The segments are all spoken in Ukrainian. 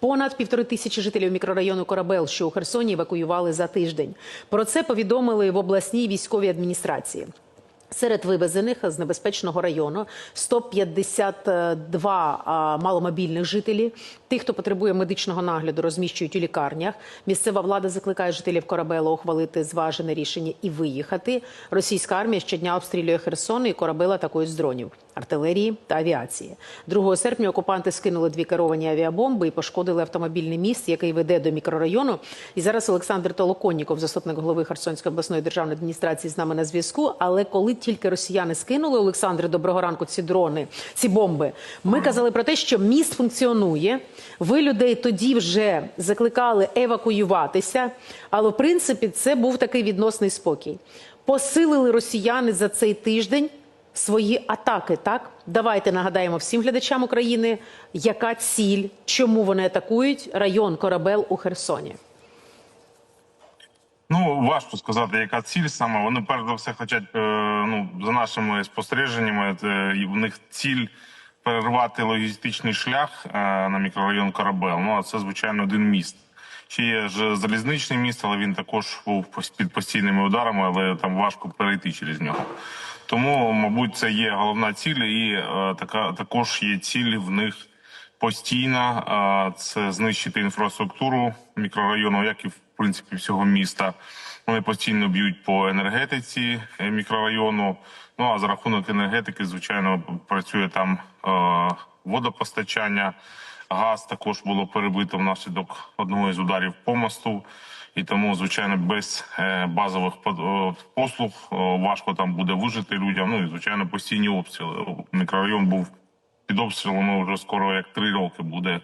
Понад півтори тисячі жителів мікрорайону Корабел, що у Херсоні, евакуювали за тиждень. Про це повідомили в обласній військовій адміністрації. Серед вивезених з небезпечного району 152 а, маломобільних жителі. Тих, хто потребує медичного нагляду, розміщують у лікарнях. Місцева влада закликає жителів Корабела ухвалити зважене рішення і виїхати. Російська армія щодня обстрілює Херсон і Корабел атакують з дронів, артилерії та авіації. 2 серпня окупанти скинули дві керовані авіабомби і пошкодили автомобільний міст, який веде до мікрорайону. І зараз Олександр Толоконніков, заступник голови Херсонської обласної державної адміністрації, з нами на зв'язку. Але коли тільки росіяни скинули Олександре, доброго ранку, ці дрони, ці бомби, ми казали про те, що міст функціонує. Ви людей тоді вже закликали евакуюватися, але в принципі це був такий відносний спокій. Посилили росіяни за цей тиждень свої атаки. Так давайте нагадаємо всім глядачам України, яка ціль, чому вони атакують район Корабел у Херсоні. Ну важко сказати, яка ціль саме. Вони перш за все хочуть, е, ну за нашими спостереженнями, це в них ціль перервати логістичний шлях е, на мікрорайон Корабел. Ну а це звичайно один міст. Ще є ж залізничний міст, але він також був під постійними ударами, але там важко перейти через нього. Тому, мабуть, це є головна ціль, і е, така також є ціль в них постійна. е, Це знищити інфраструктуру мікрорайону, як і в принципі всього міста. Вони постійно б'ють по енергетиці е, мікрорайону. Ну а за рахунок енергетики, звичайно, працює там е, водопостачання. Газ також було перебито внаслідок одного із ударів по мосту. І тому, звичайно, без е, базових е, послуг е, важко там буде вижити людям. Ну і звичайно, постійні обстріли. Мікрорайон був під обстрілами вже скоро як три роки буде.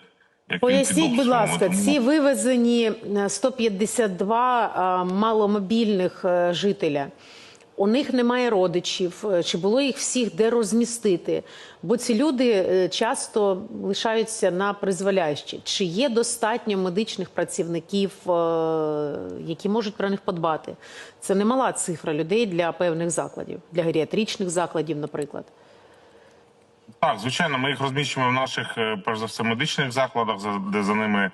Як Поясніть, будь ласка, Тому- ці вивезені е, 152 а, маломобільних жителя. У них немає родичів, Е, чи було їх всіх де розмістити? Бо ці люди е, часто лишаються на призволящі. Чи є достатньо медичних працівників, е, які можуть про них подбати? Це немала цифра людей для певних закладів, для геріатричних закладів, наприклад. Так, звичайно, ми їх розміщуємо в наших, е, перш за все, медичних закладах, за- де за ними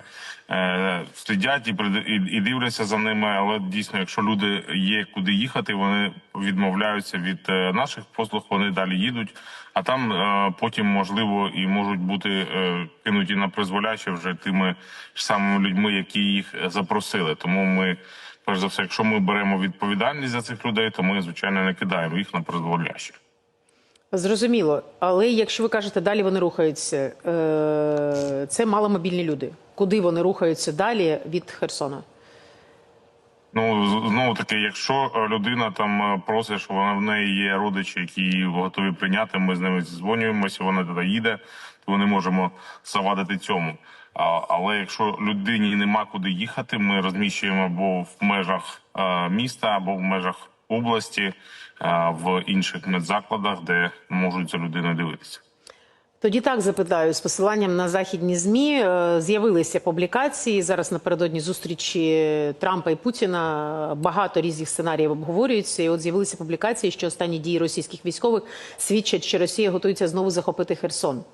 е, слідять і, і, і дивляться за ними. Але дійсно, якщо люди є куди їхати, вони відмовляються від е, наших послуг, вони далі їдуть. А там е, потім, можливо, і можуть бути е, кинуті на призволяще вже тими ж самими людьми, які їх е, запросили. Тому ми, перш за все, якщо ми беремо відповідальність за цих людей, то ми звичайно не кидаємо їх на призволяще. Зрозуміло, але якщо ви кажете, далі вони рухаються, е, це маломобільні люди. Куди вони рухаються далі від Херсона? Ну знову таки, якщо е, людина там е, просить, що вона в неї є родичі, які готові прийняти, ми з ними зідзвонюємося, вона туди їде, то ми не можемо завадити цьому. А, але якщо людині нема куди їхати, ми розміщуємо або в межах міста, або в межах області, е, в інших медзакладах, де можуть за людиною дивитися. Тоді так запитаю з посиланням на західні змі е, з'явилися публікації зараз напередодні зустрічі Трампа і Путіна. Багато різних сценаріїв обговорюються. І от з'явилися публікації, що останні дії російських військових свідчать, що Росія готується знову захопити Херсон.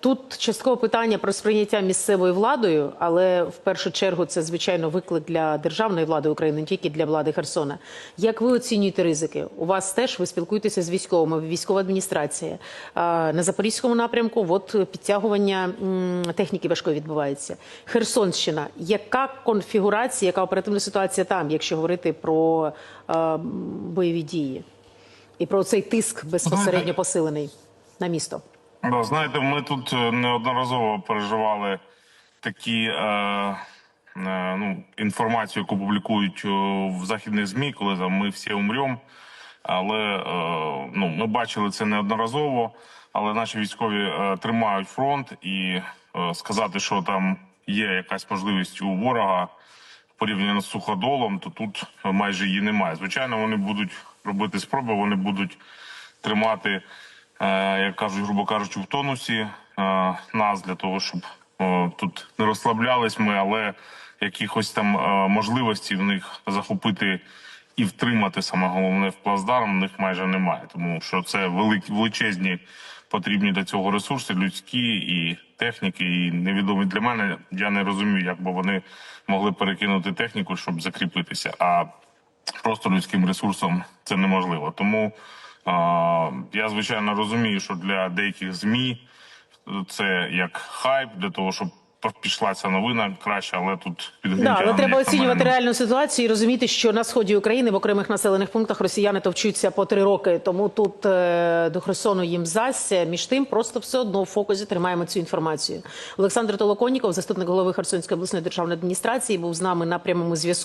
Тут частково питання про сприйняття місцевою владою, але в першу чергу це звичайно виклик для державної влади України, не тільки для влади Херсона. Як ви оцінюєте ризики? У вас теж ви спілкуєтеся з військовими, військова адміністрація на запорізькому напрямку. От підтягування техніки важкої відбувається. Херсонщина. Яка конфігурація, яка оперативна ситуація там, якщо говорити про бойові дії і про цей тиск безпосередньо посилений на місто? Да, знаєте, ми тут е, неодноразово переживали такі е, е, ну, інформацію, яку публікують е, в західних змі, коли там ми всі умремо. Але е, ну, ми бачили це неодноразово. Але наші військові е, тримають фронт і е, сказати, що там є якась можливість у ворога порівняно з суходолом, то тут майже її немає. Звичайно, вони будуть робити спроби, вони будуть тримати, як кажуть, грубо кажучи, в тонусі е, нас для того, щоб е, тут не розслаблялись ми, але якихось там е, можливостей в них захопити і втримати саме головне в плацдарм в них майже немає, тому що це великі величезні потрібні для цього ресурси, людські і техніки, і невідомі для мене. Я не розумію, як би вони могли перекинути техніку, щоб закріпитися. А просто людським ресурсом це неможливо. Тому я звичайно розумію, що для деяких змі це як хайп для того, щоб пішла ця новина краще, але тут Да, але треба оцінювати мене, реальну ситуацію і розуміти, що на сході України в окремих населених пунктах росіяни товчуться по три роки. Тому тут е, до Херсону їм зась. Між тим, просто все одно в фокусі тримаємо цю інформацію. Олександр Толоконніков, заступник голови Херсонської обласної державної адміністрації, був з нами на прямому зв'язку.